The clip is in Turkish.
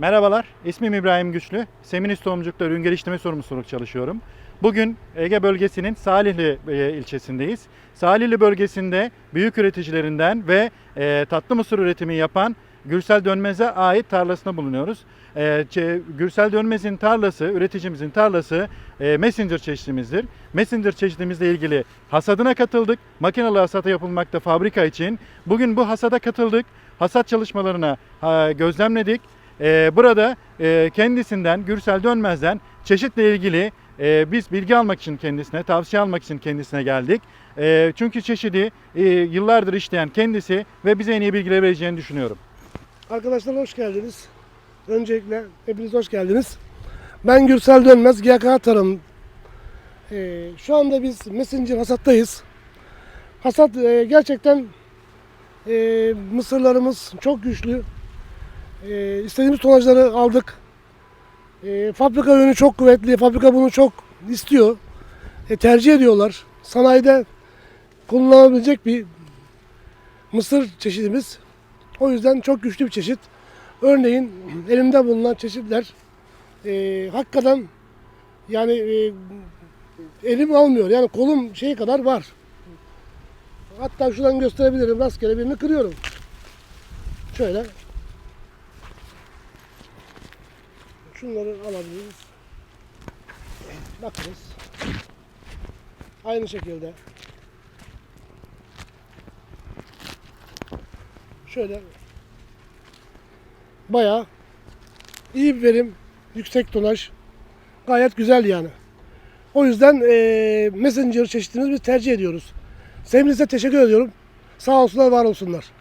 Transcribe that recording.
Merhabalar, ismim İbrahim Güçlü. Seminist Tohumcuk'ta ürün geliştirme sorumlusu olarak çalışıyorum. Bugün Ege bölgesinin Salihli e, ilçesindeyiz. Salihli bölgesinde büyük üreticilerinden ve e, tatlı mısır üretimi yapan Gürsel Dönmez'e ait tarlasında bulunuyoruz. E, Gürsel Dönmez'in tarlası, üreticimizin tarlası e, Messenger çeşidimizdir. Messenger çeşidimizle ilgili hasadına katıldık. Makinalı hasata yapılmakta fabrika için. Bugün bu hasada katıldık. Hasat çalışmalarına ha, gözlemledik. Ee, burada e, kendisinden, Gürsel Dönmez'den çeşitle ilgili e, biz bilgi almak için kendisine, tavsiye almak için kendisine geldik. E, çünkü çeşidi e, yıllardır işleyen kendisi ve bize en iyi bilgiler vereceğini düşünüyorum. Arkadaşlar hoş geldiniz. Öncelikle hepiniz hoş geldiniz. Ben Gürsel Dönmez, GK Tarım. Ee, şu anda biz Messenger hasattayız. Hasat e, gerçekten e, mısırlarımız çok güçlü. E, istediğimiz tonajları aldık. E, fabrika ürünü çok kuvvetli. Fabrika bunu çok istiyor. E, tercih ediyorlar. Sanayide kullanılabilecek bir mısır çeşidimiz. O yüzden çok güçlü bir çeşit. Örneğin elimde bulunan çeşitler e, hakikaten yani e, elim almıyor. Yani kolum şey kadar var. Hatta şuradan gösterebilirim. Rastgele birini kırıyorum. Şöyle. Şunları alabiliriz. Bakınız. Aynı şekilde. Şöyle bayağı iyi bir verim, yüksek tonaj, gayet güzel yani. O yüzden eee Messenger çeşitimizi biz tercih ediyoruz. Seminizde teşekkür ediyorum. Sağ olsunlar, var olsunlar.